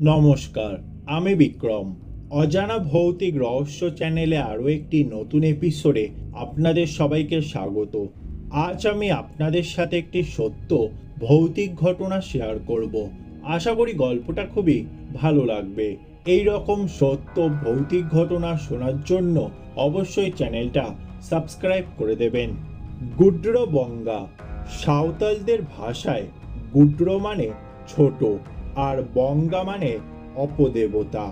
নমস্কার, আমি বিক্রম। অজানা ভৌতিক রহস্য চ্যানেলে আরও একটি নতুন এপিসোডে আপনাদের সবাইকে স্বাগত। আজ আমি আপনাদের সাথে একটি সত্য, ভৌতিক ঘটনা শেয়ার করব। আশা করি গল্পটা খুবই ভালো লাগবে। এই রকম সত্য, ভৌতিক ঘটনা শোনার জন্য অবশ্যই চ্যানেলটা সাবস্ক্রাইব করে দেবেন। গুড্র বঙ্গা সাঁওতালদের ভাষায় গুড্র মানে ছোট। আর বঙ্গা মানে অপদেবতা।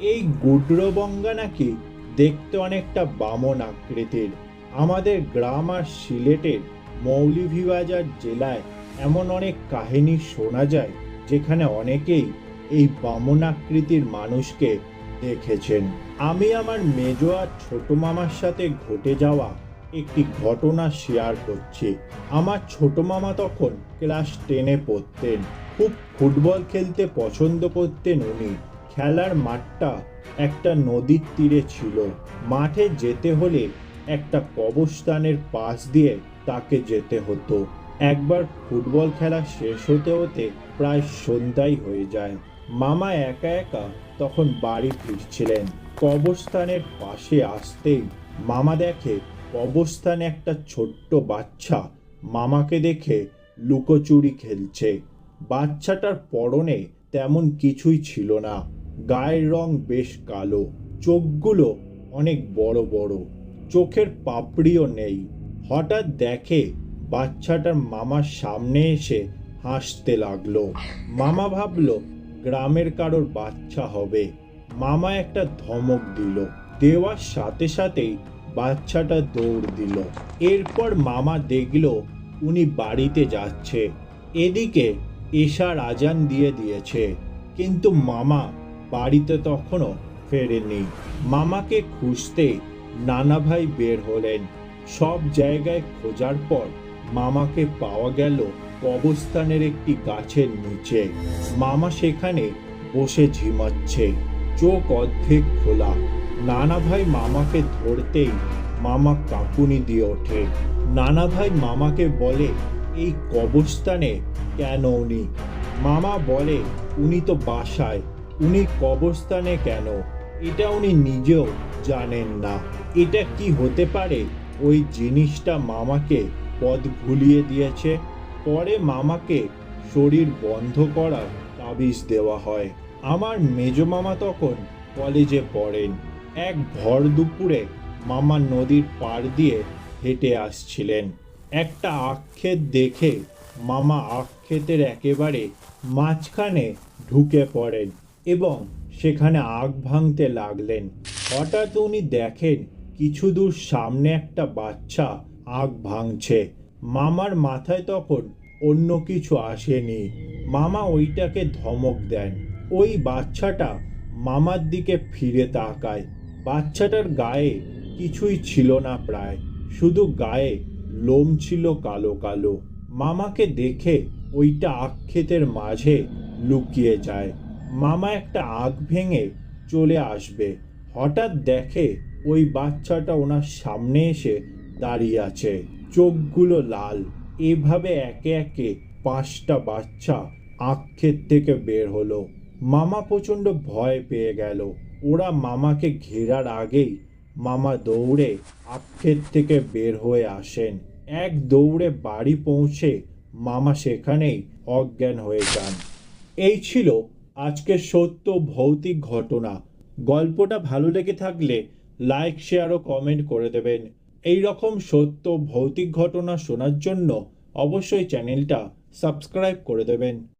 এই গুড্র বঙ্গা নাকি দেখতে অনেকটা বামন আকৃতির। আমাদের গ্রাম আর সিলেটের মৌলভীবাজার জেলায় এমন অনেক কাহিনী শোনা যায়, যেখানে অনেকেই এই বামন আকৃতির মানুষকে দেখেছেন। আমি আমার মেজো আর ছোট মামার সাথে ঘটে যাওয়া একটি ঘটনা শেয়ার করছি। আমার ছোট মামা তখন ক্লাস টেনে পড়তেন। খুব ফুটবল খেলতে পছন্দ করতেন উনি। খেলার মাঠটা একটা নদীর তীরে ছিল। মাঠে যেতে হলে একটা কবরস্থানের পাশ দিয়ে তাকে যেতে হতো। একবার ফুটবল খেলা শেষ হতে হতে প্রায় সন্ধ্যাই হয়ে যায়। মামা একা একা তখন বাড়ি ফিরছিলেন। কবরস্থানের পাশে আসতেই মামা দেখে কবরস্থানে একটা ছোট্ট বাচ্চা মামাকে দেখে লুকোচুরি খেলছে। বাচ্চাটার পরনে তেমন কিছুই ছিল না। গায়ের রং বেশ কালো। চোখগুলো অনেক বড় বড়। চোখের পাপড়িও নেই। হঠাৎ দেখে বাচ্চাটার মামার সামনে এসে হাসতে লাগল। মামা ভাবলো, গ্রামের কারোর বাচ্চা হবে। মামা একটা ধমক দিল। দেওয়ার সাথে সাথেই বাচ্চাটা দৌড় দিল। এরপর মামা দেখল উনি বাড়িতে যাচ্ছে। এদিকে এশার আজান দিয়ে দিয়েছে। কিন্তু মামা বাড়িতে তখনও ফেরেনি। মামাকে খুঁজতে নানা ভাই বের হলেন। সব জায়গায় খোঁজার পর মামাকে পাওয়া গেল কবরস্থানের একটি গাছের নিচে। মামা সেখানে বসে ঝিমাচ্ছে। চোখ অর্ধেক খোলা। নানা ভাই মামাকে ধরতেই মামা কাঁপুনি দিয়ে ওঠে। নানা ভাই মামাকে বলে, এই কবরস্থানে কেন উনি? মামা বলে, উনি তো বাসায়। উনি কবরস্থানে কেন? এটা উনি নিজেও জানেন না। এটা কি হতে পারে? ওই জিনিসটা মামাকে পদ ভুলিয়ে দিয়েছে। পরে মামাকে শরীর বন্ধ করার তাবিজ দেওয়া হয়। আমার মেজ মামা তখন কলেজে পড়েন। এক ভর দুপুরে মামা নদীর পাড় দিয়ে হেঁটে আসছিলেন। একটা আক্ষেত দেখে মামা আক্ষেতের একেবারে মাঝখানে ঢুকে পড়েন এবং সেখানে আগ ভাঙতে লাগলেন। হঠাৎ উনি দেখেন কিছু দূর সামনে একটা বাচ্চা আগ ভাঙছে। মামার মাথায় তখন অন্য কিছু আসেনি। মামা ওইটাকে ধমক দেন। ওই বাচ্চাটা মামার দিকে ফিরে তাকায়। বাচ্চাটার গায়ে কিছুই ছিল না প্রায়, শুধু গায়ে লোম ছিল কালো কালো। মামাকে দেখে ওইটা আক্ষেতের মাঝে লুকিয়ে যায়। মামা একটা আগ ভেঙে চলে আসবে। হঠাৎ দেখে ওই বাচ্চাটা ওনার সামনে এসে দাঁড়িয়ে আছে। চোখগুলো লাল। এভাবে একে একে পাঁচটা বাচ্চা আক্ষেত থেকে বের হলো। মামা প্রচণ্ড ভয় পেয়ে গেল। ওরা মামাকে ঘেরার আগেই মামা দৌড়ে আক্ষেত থেকে বের হয়ে আসেন। এক দৌড়ে বাড়ি পৌঁছে মামা সেখানেই অজ্ঞান হয়ে যান। এই ছিল আজকের সত্য ভৌতিক ঘটনা। গল্পটা ভালো লেগে থাকলে লাইক, শেয়ার ও কমেন্ট করে দেবেন। এই রকম সত্য ভৌতিক ঘটনা শোনার জন্য অবশ্যই চ্যানেলটা সাবস্ক্রাইব করে দেবেন।